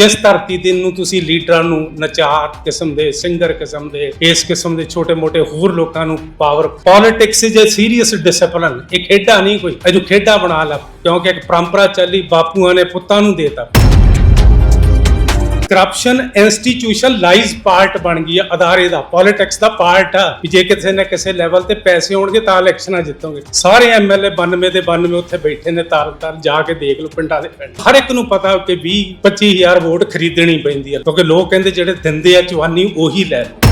ਜਿਸ ਧਰਤੀ ਦਿਨ ਨੂੰ ਤੁਸੀਂ ਲੀਡਰਾਂ ਨੂੰ ਨਚਾਰ ਕਿਸਮ ਦੇ, ਸਿੰਗਰ ਕਿਸਮ ਦੇ, ਇਸ ਕਿਸਮ ਦੇ ਛੋਟੇ-ਮੋਟੇ ਹੋਰ ਲੋਕਾਂ ਨੂੰ ਪਾਵਰ ਪੋਲਿਟਿਕਸ ਜੇ ਸੀਰੀਅਸ ਡਿਸਪਲਿਨ ਇਹ ਖੇਡਾਂ ਨਹੀਂ ਕੋਈ ਇਹਨੂੰ ਖੇਡਾਂ ਬਣਾ ਲਾ, ਕਿਉਂਕਿ ਇੱਕ ਪਰੰਪਰਾ ਚੱਲੀ, ਬਾਪੂਆਂ ਨੇ ਪੁੱਤਾਂ ਨੂੰ ਦੇਤਾ। ਕਰਪਸ਼ਨ ਇੰਸਟੀਟਿਊਸ਼ਨਲਾਈਜ਼ ਪਾਰਟ ਬਣ ਗਈ ਆ, ਅਦਾਰੇ ਦਾ ਪੋਲਿਟਿਕਸ ਦਾ ਪਾਰਟ ਆ, ਵੀ ਜੇ ਕਿਸੇ ਨੇ ਕਿਸੇ ਲੈਵਲ ਤੇ ਪੈਸੇ ਹੋਣਗੇ ਤਾਂ ਇਲੈਕਸ਼ਨਾਂ ਜਿੱਤੋਗੇ। ਸਾਰੇ ਐਮਐਲਏ 92 ਦੇ 92 ਉੱਥੇ ਬੈਠੇ ਨੇ ਤਾਲ ਤਾਲ ਜਾ ਕੇ ਦੇਖ ਲਓ ਪਿੰਡਾਂ ਦੇ ਪਿੰਡ। ਹਰ ਇੱਕ ਨੂੰ ਪਤਾ ਕਿ 20 25000 ਵੋਟ ਖਰੀਦਣੀ ਪੈਂਦੀ ਆ, ਕਿਉਂਕਿ ਲੋਕ ਕਹਿੰਦੇ ਜਿਹੜੇ ਦਿੰਦੇ ਆ ਜਵਾਨੀ, ਉਹੀ ਲੈ ਲਓ।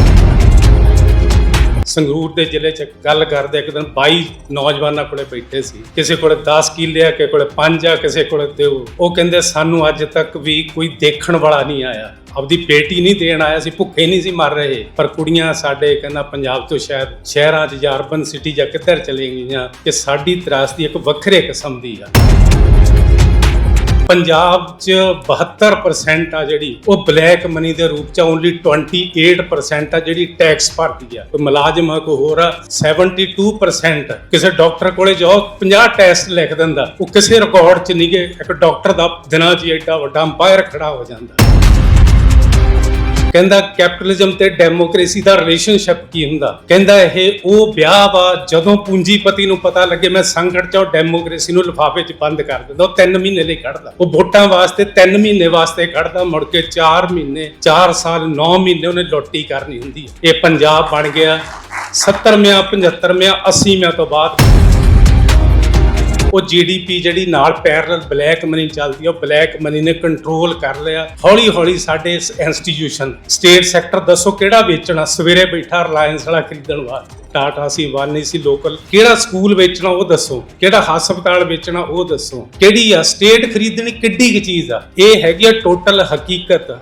ਸੰਗਰੂਰ ਦੇ ਜ਼ਿਲ੍ਹੇ 'ਚ ਗੱਲ ਕਰਦੇ ਇੱਕ ਦਿਨ 22 ਨੌਜਵਾਨਾਂ ਕੋਲੇ ਬੈਠੇ ਸੀ। ਕਿਸੇ ਕੋਲੇ 10 ਕਿੱਲੇ ਆ, ਕਿਸੇ ਕੋਲੇ 5 ਆ, ਕਿਸੇ ਕੋਲੇ ਤੇ ਉਹ ਕਹਿੰਦੇ, ਸਾਨੂੰ ਅੱਜ ਤੱਕ ਵੀ ਕੋਈ ਦੇਖਣ ਵਾਲਾ ਨਹੀਂ ਆਇਆ। ਆਪਦੀ ਬੇਟੀ ਨਹੀਂ ਦੇਣ ਆਇਆ ਸੀ, ਭੁੱਖੇ ਨਹੀਂ ਸੀ ਮਰ ਰਹੇ। ਪਰ ਕੁੜੀਆਂ ਸਾਡੇ ਕਹਿੰਦਾ ਪੰਜਾਬ ਤੋਂ ਸ਼ਾਇਦ ਸ਼ਹਿਰਾਂ 'ਚ ਜਾਂ ਅਰਬਨ ਸਿਟੀ ਜਾਂ ਕਿੱਧਰ ਚਲੇ ਗਈਆਂ ਕਿ ਸਾਡੀ ਤਰਾਸਦੀ ਇੱਕ ਵੱਖਰੇ ਕਿਸਮ ਦੀ ਆ। ਪੰਜਾਬ 'ਚ 72% ਆ ਜਿਹੜੀ, ਉਹ ਬਲੈਕ ਮਨੀ ਦੇ ਰੂਪ 'ਚ ਓਨਲੀ 28% ਆ ਜਿਹੜੀ ਟੈਕਸ ਭਰਦੀ ਆ। ਕੋਈ ਮੁਲਾਜ਼ਮ ਆ, ਕੋਈ ਹੋਰ ਆ 72% ਕਿਸੇ ਡਾਕਟਰ ਕੋਲੇ ਜਾਓ 50 ਟੈਸਟ ਲਿਖ ਦਿੰਦਾ, ਉਹ ਕਿਸੇ ਰਿਕਾਰਡ 'ਚ ਨਹੀਂ ਗਏ ਇੱਕ ਡਾਕਟਰ ਦਾ ਦਿਨਾਂ 'ਚ ਐਡਾ ਵੱਡਾ ਅੰਪਾਇਰ ਖੜਾ ਹੋ ਜਾਂਦਾ। ਕਹਿੰਦਾ ਕੈਪੀਟਲਿਜ਼ਮ ਤੇ ਡੈਮੋਕ੍ਰੇਸੀ ਦਾ ਰਿਲੇਸ਼ਨਸ਼ਿਪ ਕੀ ਹੁੰਦਾ? ਕਹਿੰਦਾ ਇਹ ਉਹ ਵਿਆਹ ਵਾ ਜਦੋਂ ਪੂੰਜੀਪਤੀ ਨੂੰ ਪਤਾ ਲੱਗੇ ਮੈਂ ਸੰਕਟ ਚ ਡੈਮੋਕ੍ਰੇਸੀ ਨੂੰ ਲਿਫਾਫੇ 'ਚ ਬੰਦ ਕਰ ਦਿੰਦਾ, ਉਹ 3 ਮਹੀਨੇ ਲਈ ਕੱਢਦਾ। ਉਹ ਵੋਟਾਂ ਵਾਸਤੇ 3 ਮਹੀਨੇ ਵਾਸਤੇ ਕੱਢਦਾ, ਮੁੜ ਕੇ 4 ਮਹੀਨੇ 4 ਸਾਲ 9 ਮਹੀਨੇ ਉਹਨੇ ਲੋਟੀ ਕਰਨੀ ਹੁੰਦੀ ਇਹ ਪੰਜਾਬ ਬਣ ਗਿਆ 70ਵਿਆਂ 75ਵਿਆਂ 80ਵਿਆਂ ਤੋਂ ਬਾਅਦ ਉਹ ਜੀਡੀਪੀ ਜਿਹੜੀ ਨਾਲ ਪੈਰਲਲ ਬਲੈਕ ਮਨੀ ਚੱਲਦੀ ਆ, ਉਹ ਬਲੈਕ ਮਨੀ ਨੇ ਕੰਟਰੋਲ ਕਰ ਲਿਆ। ਹੌਲੀ ਹੌਲੀ ਸਾਡੇ ਇਸ ਇੰਸਟੀਟਿਊਸ਼ਨ ਸਟੇਟ ਸੈਕਟਰ ਦੱਸੋ ਕਿਹੜਾ ਵੇਚਣਾ? ਸਵੇਰੇ ਬੈਠਾ ਰਿਲਾਇੰਸ ਵਾਲਾ ਖਰੀਦਣ ਵਾਸਤੇ। ਟਾਟਾ ਸੀ ਵਾਨੀ ਸੀ ਲੋਕਲ ਕਿਹੜਾ ਸਕੂਲ ਵੇਚਣਾ, ਉਹ ਦੱਸੋ। ਕਿਹੜਾ ਹਸਪਤਾਲ ਵੇਚਣਾ, ਉਹ ਦੱਸੋ। ਕਿਹੜੀ ਆ? ਸਟੇਟ ਖਰੀਦਣੀ ਕਿੱਡੀ ਕੀ ਚੀਜ਼ ਆ? ਇਹ ਹੈਗੀ ਆ ਟੋਟਲ ਹਕੀਕਤ।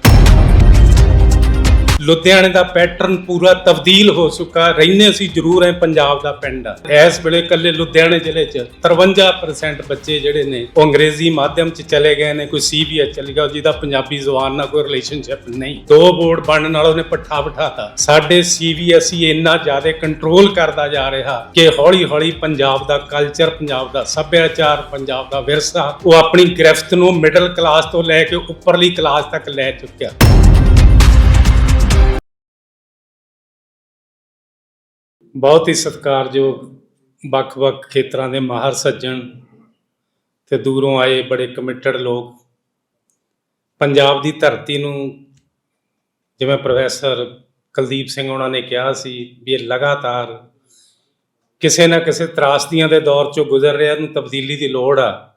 ਲੁਧਿਆਣੇ ਦਾ ਪੈਟਰਨ ਪੂਰਾ ਤਬਦੀਲ ਹੋ ਚੁੱਕਾ। ਰਹਿੰਦੇ ਅਸੀਂ ਜ਼ਰੂਰ ਹੈ ਪੰਜਾਬ ਦਾ ਪਿੰਡ। ਇਸ ਵੇਲੇ ਕੱਲੇ ਲੁਧਿਆਣੇ ਜ਼ਿਲ੍ਹੇ 'ਚ 53% ਬੱਚੇ ਜਿਹੜੇ ਨੇ, ਉਹ ਅੰਗਰੇਜ਼ੀ ਮਾਧਿਅਮ 'ਚ ਚਲੇ ਗਏ ਨੇ। ਕੋਈ ਸੀਬੀਐਸ ਚਲੇ ਗਿਆ, ਜਿਹਦਾ ਪੰਜਾਬੀ ਜ਼ੁਬਾਨ ਨਾਲ ਕੋਈ ਰਿਲੇਸ਼ਨਸ਼ਿਪ ਨਹੀਂ। ਦੋ ਬੋਰਡ ਬਣਨ ਨਾਲ ਉਹਨੇ ਪੱਠਾ ਬਿਠਾਤਾ। ਸਾਡੇ ਸੀਬੀਐਸਈ ਇੰਨਾ ਜ਼ਿਆਦਾ ਕੰਟਰੋਲ ਕਰਦਾ ਜਾ ਰਿਹਾ ਕਿ ਹੌਲੀ ਹੌਲੀ ਪੰਜਾਬ ਦਾ ਕਲਚਰ ਪੰਜਾਬ ਦਾ ਸੱਭਿਆਚਾਰ, ਪੰਜਾਬ ਦਾ ਵਿਰਸਾ, ਉਹ ਆਪਣੀ ਗ੍ਰਿਫਤ ਨੂੰ ਮਿਡਲ ਕਲਾਸ ਤੋਂ ਲੈ ਕੇ ਉੱਪਰਲੀ ਕਲਾਸ ਤੱਕ ਲੈ ਚੁੱਕਿਆ। ਬਹੁਤ ਹੀ ਸਤਿਕਾਰਯੋਗ ਵੱਖ-ਵੱਖ ਖੇਤਰਾਂ ਦੇ ਮਾਹਰ ਸੱਜਣ ਤੇ ਦੂਰੋਂ ਆਏ ਬੜੇ ਕਮਿਟਡ ਲੋਕ। ਪੰਜਾਬ ਦੀ ਧਰਤੀ ਨੂੰ ਜਿਵੇਂ ਪ੍ਰੋਫੈਸਰ ਕੁਲਦੀਪ ਸਿੰਘ ਉਹਨਾਂ ਨੇ ਕਿਹਾ ਸੀ ਵੀ ਇਹ ਲਗਾਤਾਰ ਕਿਸੇ ਨਾ ਕਿਸੇ ਤਰਾਸਦੀਆਂ ਦੇ ਦੌਰ ਚੋਂ ਗੁਜ਼ਰ ਰਿਹਾ ਨੂੰ ਤਬਦੀਲੀ ਦੀ ਲੋੜ ਆ।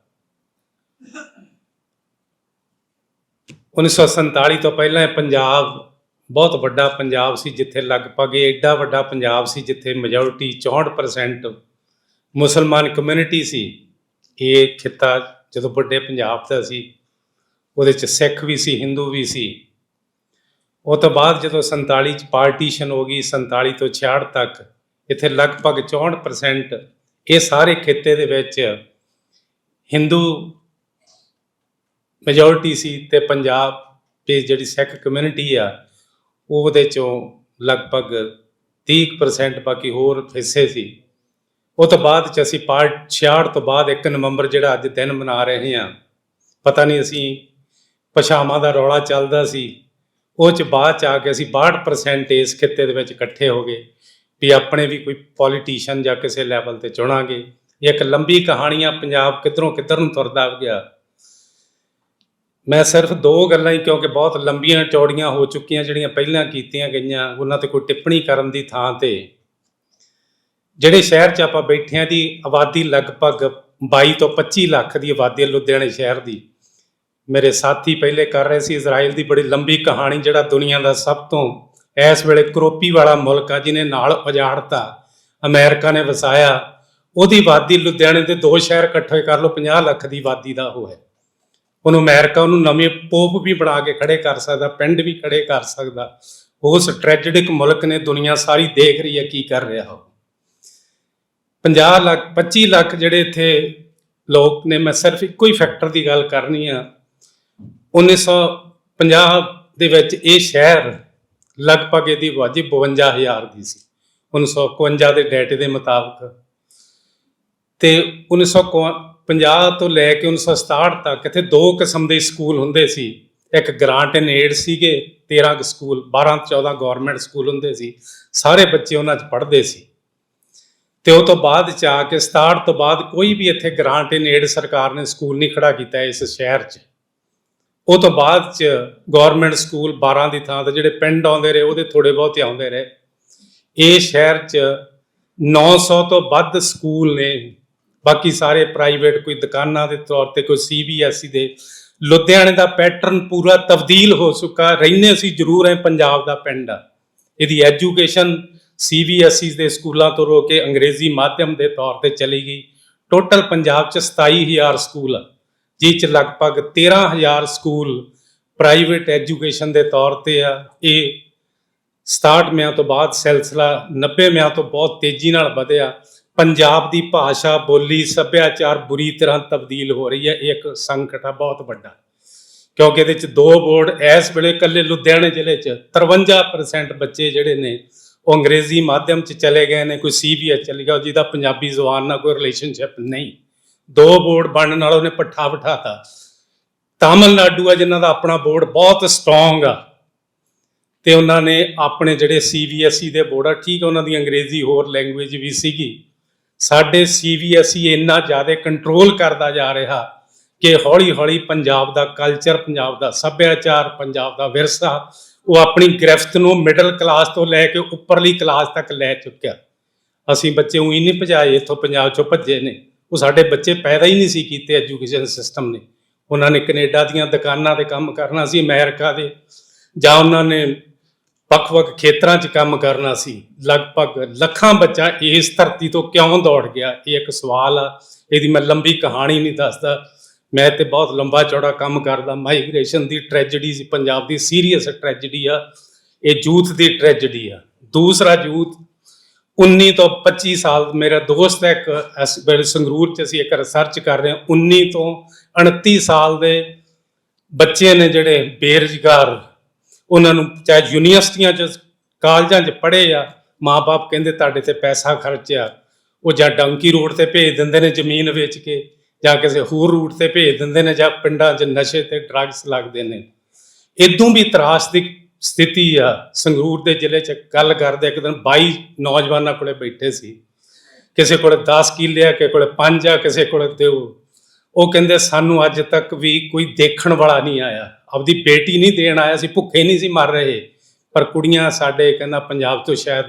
1947 ਤੋਂ ਪਹਿਲਾਂ ਇਹ ਪੰਜਾਬ ਬਹੁਤ ਵੱਡਾ ਪੰਜਾਬ ਸੀ ਜਿੱਥੇ ਲਗਭਗ ਇਹ ਐਡਾ ਵੱਡਾ ਪੰਜਾਬ ਸੀ ਜਿੱਥੇ ਮੈਜੋਰਿਟੀ 64% ਮੁਸਲਮਾਨ ਕਮਿਊਨਿਟੀ ਸੀ। ਇਹ ਖਿੱਤਾ ਜਦੋਂ ਵੱਡੇ ਪੰਜਾਬ ਦਾ ਸੀ, ਉਹਦੇ ਚ ਸਿੱਖ ਵੀ ਸੀ, ਹਿੰਦੂ ਵੀ ਸੀ। ਉਹ ਤੋਂ ਬਾਅਦ ਜਦੋਂ 47 ਚ ਪਾਰਟੀਸ਼ਨ ਹੋ ਗਈ 47 ਤੋਂ 66 ਤੱਕ, ਇੱਥੇ ਲਗਭਗ 64% ਇਹ ਸਾਰੇ ਖਿੱਤੇ ਦੇ ਵਿੱਚ ਹਿੰਦੂ ਮੈਜੋਰਿਟੀ ਸੀ ਤੇ ਪੰਜਾਬ ਦੀ ਜਿਹੜੀ ਸਿੱਖ ਕਮਿਊਨਿਟੀ ਆ ਉਹਦੇ ਚੋਂ ਲਗਭਗ 30% ਬਾਕੀ ਹੋਰ ਹਿੱਸੇ ਸੀ। ਉਹ ਤੋਂ ਬਾਅਦ ਚ ਅਸੀਂ ਪਾਰਟ 66 ਤੋਂ ਬਾਅਦ 1 ਨਵੰਬਰ ਜਿਹੜਾ ਅੱਜ ਦਿਨ ਮਨਾ ਰਹੇ ਹਾਂ। ਪਤਾ ਨਹੀਂ ਅਸੀਂ ਪਛਾਵਾਂ ਦਾ ਰੌਲਾ ਚੱਲਦਾ ਸੀ। ਉਹ ਚ ਬਾਅਦ ਚ ਆ ਕੇ ਅਸੀਂ 62% ਇਸ ਖਿੱਤੇ ਦੇ ਵਿੱਚ ਇਕੱਠੇ ਹੋ ਗਏ ਵੀ ਆਪਣੇ ਵੀ ਕੋਈ ਪੋਲੀਟੀਸ਼ੀਅਨ ਜਾਂ ਕਿਸੇ ਲੈਵਲ ਤੇ ਚੁਣਾਂਗੇ। ਇਹ ਇੱਕ ਲੰਬੀ ਕਹਾਣੀਆਂ ਪੰਜਾਬ ਕਿੱਧਰੋਂ ਕਿੱਧਰ ਨੂੰ ਤੁਰਦਾ ਗਿਆ। ਮੈਂ ਸਿਰਫ ਦੋ ਗੱਲਾਂ ਹੀ ਕਿਉਂਕਿ ਬਹੁਤ ਲੰਬੀਆਂ ਚੌੜੀਆਂ ਹੋ ਚੁੱਕੀਆਂ ਜਿਹੜੀਆਂ ਪਹਿਲਾਂ ਕੀਤੀਆਂ ਗਈਆਂ, ਉਹਨਾਂ ਤੇ ਕੋਈ ਟਿੱਪਣੀ ਕਰਨ ਦੀ ਥਾਂ ਤੇ। ਜਿਹੜੇ ਸ਼ਹਿਰ 'ਚ ਆਪਾਂ ਬੈਠੇ ਆਂ ਦੀ ਆਬਾਦੀ ਲਗਭਗ 22 ਤੋਂ 25 ਲੱਖ ਦੀ ਆਬਾਦੀ ਹੈ ਲੁਧਿਆਣੇ ਸ਼ਹਿਰ ਦੀ, ਮੇਰੇ ਸਾਥੀ ਪਹਿਲੇ ਕਰ ਰਹੇ ਸੀ ਇਜ਼ਰਾਈਲ ਦੀ ਬੜੀ ਲੰਬੀ ਕਹਾਣੀ ਜਿਹੜਾ ਦੁਨੀਆ ਦਾ ਸਭ ਤੋਂ ਇਸ ਵੇਲੇ ਕਰੋਪੀ ਵਾਲਾ ਮੁਲਕ ਆ, ਜਿਹਨੇ ਨਾਲ ਉਜਾੜਤਾ, ਅਮਰੀਕਾ ਨੇ ਵਸਾਇਆ, ਉਹਦੀ ਆਬਾਦੀ ਲੁਧਿਆਣੇ ਦੇ ਦੋ ਸ਼ਹਿਰ ਇਕੱਠੇ ਕਰ ਲਓ 50 ਲੱਖ ਦੀ ਆਬਾਦੀ ਦਾ ਉਹ ਹੈ। ਉਹਨੂੰ ਅਮਰੀਕਾ ਉਹਨੂੰ ਨਵੇਂ ਪੋਪ ਵੀ ਬਣਾ ਕੇ ਖੜੇ ਕਰ ਸਕਦਾ, ਪਿੰਡ ਵੀ ਖੜੇ ਕਰ ਸਕਦਾ। ਉਸ ਟ੍ਰੈਜੇਡਿਕ ਮੁਲਕ ਨੇ ਦੁਨੀਆ ਸਾਰੀ ਦੇਖ ਰਹੀ ਹੈ ਕੀ ਕਰ ਰਿਹਾ ਉਹ। 50 ਲੱਖ 25 ਲੱਖ ਜਿਹੜੇ ਇੱਥੇ ਲੋਕ ਨੇ, ਮੈਂ ਸਿਰਫ ਇੱਕੋ ਹੀ ਫੈਕਟਰ ਦੀ ਗੱਲ ਕਰਨੀ ਆ। 1950 ਦੇ ਵਿੱਚ ਇਹ ਸ਼ਹਿਰ ਲਗਭਗ ਇਹਦੀ ਆਬਾਦੀ 52000 ਦੀ ਸੀ। 1951 ਦੇ ਡਾਟੇ ਦੇ ਮੁਤਾਬਕ। ਤੇ 1950 ਤੋਂ ਲੈ ਕੇ 1967 ਤੱਕ ਇੱਥੇ ਦੋ ਕਿਸਮ ਦੇ ਸਕੂਲ ਹੁੰਦੇ ਸੀ। ਇੱਕ ਗ੍ਰਾਂਟ ਇਨ ਏਡ ਸੀਗੇ 13 ਕੁ ਸਕੂਲ 12 14 ਗਵਰਨਮੈਂਟ ਸਕੂਲ ਹੁੰਦੇ ਸੀ। ਸਾਰੇ ਬੱਚੇ ਉਹਨਾਂ 'ਚ ਪੜ੍ਹਦੇ ਸੀ। ਤੇ ਉਹ ਤੋਂ ਬਾਅਦ ਚ ਆ ਕੇ 67 ਤੋਂ ਬਾਅਦ ਕੋਈ ਵੀ ਇੱਥੇ ਗ੍ਰਾਂਟ ਇਨ ਏਡ ਸਰਕਾਰ ਨੇ ਸਕੂਲ ਨਹੀਂ ਖੜਾ ਕੀਤਾ ਇਸ ਸ਼ਹਿਰ 'ਚ। ਉਹ ਤੋਂ ਬਾਅਦ ਚ ਗਵਰਨਮੈਂਟ ਸਕੂਲ 12 ਦੀ ਥਾਂ ਤੇ ਜਿਹੜੇ ਪਿੰਡ ਆਉਂਦੇ ਰਹੇ, ਉਹਦੇ ਥੋੜੇ ਬਹੁਤੇ ਆਉਂਦੇ ਰਹੇ। ਇਹ ਸ਼ਹਿਰ 'ਚ 900 ਤੋਂ ਵੱਧ ਸਕੂਲ ਨੇ। ਬਾਕੀ ਸਾਰੇ ਪ੍ਰਾਈਵੇਟ ਕੋਈ ਦੁਕਾਨਾਂ ਦੇ ਤੌਰ ਤੇ, ਕੋਈ ਸੀਬੀਐਸਈ ਦੇ, ਲੁਧਿਆਣੇ ਦਾ ਪੈਟਰਨ ਪੂਰਾ ਤਬਦੀਲ ਹੋ ਚੁੱਕਾ। ਰਹਿੰਦੇ ਅਸੀਂ ਜ਼ਰੂਰ ਹੈ, ਪੰਜਾਬ ਦਾ ਪਿੰਡ ਆ। ਇਹਦੀ ਐਜੂਕੇਸ਼ਨ ਸੀਬੀਐਸਈ ਦੇ ਸਕੂਲਾਂ ਤੋਂ ਰੋ ਕੇ ਅੰਗਰੇਜ਼ੀ ਮਾਧਿਅਮ ਦੇ ਤੌਰ ਤੇ ਚਲੀ ਗਈ। ਟੋਟਲ ਪੰਜਾਬ 'ਚ 27000 ਸਕੂਲ ਆ, ਜਿਹ 'ਚ ਲਗਭਗ 13000 ਸਕੂਲ ਪ੍ਰਾਈਵੇਟ ਐਜੂਕੇਸ਼ਨ ਦੇ ਤੌਰ ਤੇ ਆ। ਇਹ 67 ਮਿਆਂ ਤੋਂ ਬਾਅਦ ਸਿਲਸਿਲਾ 90 ਮਿਆਂ ਤੋਂ ਬਹੁਤ ਤੇਜ਼ੀ ਨਾਲ ਵਧਿਆ। ਪੰਜਾਬ ਦੀ ਭਾਸ਼ਾ, ਬੋਲੀ, ਸੱਭਿਆਚਾਰ ਬੁਰੀ ਤਰ੍ਹਾਂ ਤਬਦੀਲ ਹੋ ਰਹੀ ਹੈ। ਇਹ ਇੱਕ ਸੰਕਟ ਆ, ਬਹੁਤ ਵੱਡਾ। ਕਿਉਂਕਿ ਇਹਦੇ ਚ ਦੋ ਬੋਰਡ ਇਸ ਵੇਲੇ ਕੱਲੇ ਲੁਧਿਆਣੇ ਜ਼ਿਲ੍ਹੇ ਚ 53% ਬੱਚੇ ਜਿਹੜੇ ਨੇ, ਉਹ ਅੰਗਰੇਜ਼ੀ ਮਾਧਿਅਮ ਚ ਚਲੇ ਗਏ ਨੇ, ਕੋਈ ਸੀਬੀਐਸ ਚਲੇ ਗਿਆ, ਜਿਹਦਾ ਪੰਜਾਬੀ ਜ਼ੁਬਾਨ ਨਾਲ ਕੋਈ ਰਿਲੇਸ਼ਨਸ਼ਿਪ ਨਹੀਂ। ਦੋ ਬੋਰਡ ਬਣਨ ਨਾਲ ਉਹਨੇ ਪੱਠਾ ਬਿਠਾਤਾ। ਤਾਮਿਲਨਾਡੂ ਆ, ਜਿਨ੍ਹਾਂ ਦਾ ਆਪਣਾ ਬੋਰਡ ਬਹੁਤ ਸਟਰੋਂਗ ਆ। ਤੇ ਉਹਨਾਂ ਨੇ ਆਪਣੇ ਜਿਹੜੇ ਸੀਬੀਐਸਈ ਦੇ ਬੋਰਡ ਆ, ਠੀਕ ਆ, ਉਹਨਾਂ ਦੀ ਅੰਗਰੇਜ਼ੀ ਹੋਰ ਲੈਂਗੁਏਜ ਵੀ ਸੀਗੀ। ਸਾਡੇ ਸੀਬੀਐਸਈ ਇੰਨਾ ਜ਼ਿਆਦਾ ਕੰਟਰੋਲ ਕਰਦਾ ਜਾ ਰਿਹਾ ਕਿ ਹੌਲੀ-ਹੌਲੀ ਪੰਜਾਬ ਦਾ ਕਲਚਰ ਪੰਜਾਬ ਦਾ ਸੱਭਿਆਚਾਰ, ਪੰਜਾਬ ਦਾ ਵਿਰਸਾ ਉਹ ਆਪਣੀ ਗ੍ਰਿਫਤ ਨੂੰ ਮਿਡਲ ਕਲਾਸ ਤੋਂ ਲੈ ਕੇ ਉੱਪਰਲੀ ਕਲਾਸ ਤੱਕ ਲੈ ਚੁੱਕਿਆ। ਅਸੀਂ ਬੱਚੇ ਉਹੀ ਨਹੀਂ ਭਜਾਏ, ਇੱਥੋਂ ਪੰਜਾਬ ਚੋਂ ਭੱਜੇ ਨੇ। ਉਹ ਸਾਡੇ ਬੱਚੇ ਪੈਦਾ ਹੀ ਨਹੀਂ ਸੀ ਕੀਤੇ ਐਜੂਕੇਸ਼ਨ ਸਿਸਟਮ ਨੇ। ਉਹਨਾਂ ਨੇ ਕੈਨੇਡਾ ਦੀਆਂ ਦੁਕਾਨਾਂ ਤੇ ਕੰਮ ਕਰਨਾ ਸੀ, ਅਮਰੀਕਾ ਦੇ। ਜਾਂ ਉਹਨਾਂ ਨੇ ਵੱਖ-ਵੱਖ ਖੇਤਰਾਂ 'ਚ ਕੰਮ ਕਰਨਾ ਸੀ। ਲਗਭਗ ਲੱਖਾਂ ਬੱਚਾ ਇਸ ਧਰਤੀ ਤੋਂ ਕਿਉਂ ਦੌੜ ਗਿਆ, ਇਹ ਇੱਕ ਸਵਾਲ ਆ। ਇਹਦੀ ਮੈਂ ਲੰਬੀ ਕਹਾਣੀ ਨਹੀਂ ਦੱਸਦਾ। ਮੈਂ ਤੇ ਬਹੁਤ ਲੰਬਾ ਚੌੜਾ ਕੰਮ ਕਰਦਾ। ਮਾਈਗ੍ਰੇਸ਼ਨ ਦੀ ਟ੍ਰੈਜੇਡੀ ਸੀ, ਪੰਜਾਬ ਦੀ ਸੀਰੀਅਸ ਟ੍ਰੈਜੇਡੀ ਆ। ਇਹ ਯੂਥ ਦੀ ਟ੍ਰੈਜੇਡੀ ਆ। ਦੂਸਰਾ ਯੂਥ 19 ਤੋਂ 25 ਸਾਲ, ਮੇਰਾ ਦੋਸਤ ਹੈ ਇੱਕ ਇਸ ਵੇਲੇ ਸੰਗਰੂਰ ਚ ਅਸੀਂ ਇੱਕ ਰਿਸਰਚ ਕਰ ਰਹੇ ਹਾਂ। 19 ਤੋਂ 29 ਸਾਲ ਦੇ ਬੱਚੇ ਨੇ ਜਿਹੜੇ ਬੇਰੁਜ਼ਗਾਰ ਉਹਨਾਂ ਨੂੰ ਚਾਹੇ ਯੂਨੀਵਰਸਿਟੀਆਂ ਚ, ਕਾਲਜਾਂ ਚ ਪੜ੍ਹੇ ਆ ਮਾਪੇ ਕਹਿੰਦੇ ਤੁਹਾਡੇ ਤੇ ਪੈਸਾ ਖਰਚਿਆ ਉਹ ਜਾਂ ਡੰਕੀ ਰੋਡ ਤੇ ਭੇਜ ਦਿੰਦੇ ਨੇ ਜ਼ਮੀਨ ਵੇਚ ਕੇ, ਜਾਂ ਕਿਸੇ ਹੋਰ ਰੂਟ ਤੇ ਭੇਜ ਦਿੰਦੇ ਨੇ, ਜਾਂ ਪਿੰਡਾਂ 'ਚ ਨਸ਼ੇ ਤੇ ਡਰੱਗਸ ਲੱਗਦੇ ਨੇ। ਇਦੋਂ ਵੀ ਤਰਾਸ ਦੀ ਸਥਿਤੀ ਆ, ਸੰਗਰੂਰ ਦੇ ਜ਼ਿਲ੍ਹੇ 'ਚ ਗੱਲ ਕਰਦੇ, ਇੱਕ ਦਿਨ 22 ਨੌਜਵਾਨਾਂ ਕੋਲੇ ਬੈਠੇ ਸੀ। ਕਿਸੇ ਕੋਲੇ 10 ਕਿੱਲੇ ਆ, ਕਿਸੇ ਕੋਲੇ 5 ਆ, ਕਿਸੇ ਕੋਲੇ ਦਿਓ। ਉਹ ਉਹ ਕਹਿੰਦੇ ਸਾਨੂੰ ਅੱਜ ਤੱਕ ਵੀ ਕੋਈ ਦੇਖਣ ਵਾਲਾ ਨਹੀਂ ਆਇਆ। ਆਪਦੀ ਬੇਟੀ ਨਹੀਂ ਦੇਣ ਆਇਆ ਸੀ, ਭੁੱਖੇ ਨਹੀਂ ਸੀ ਮਰ ਰਹੇ। ਪਰ ਕੁੜੀਆਂ ਸਾਡੇ ਕਹਿੰਦਾ ਪੰਜਾਬ ਤੋਂ ਸ਼ਾਇਦ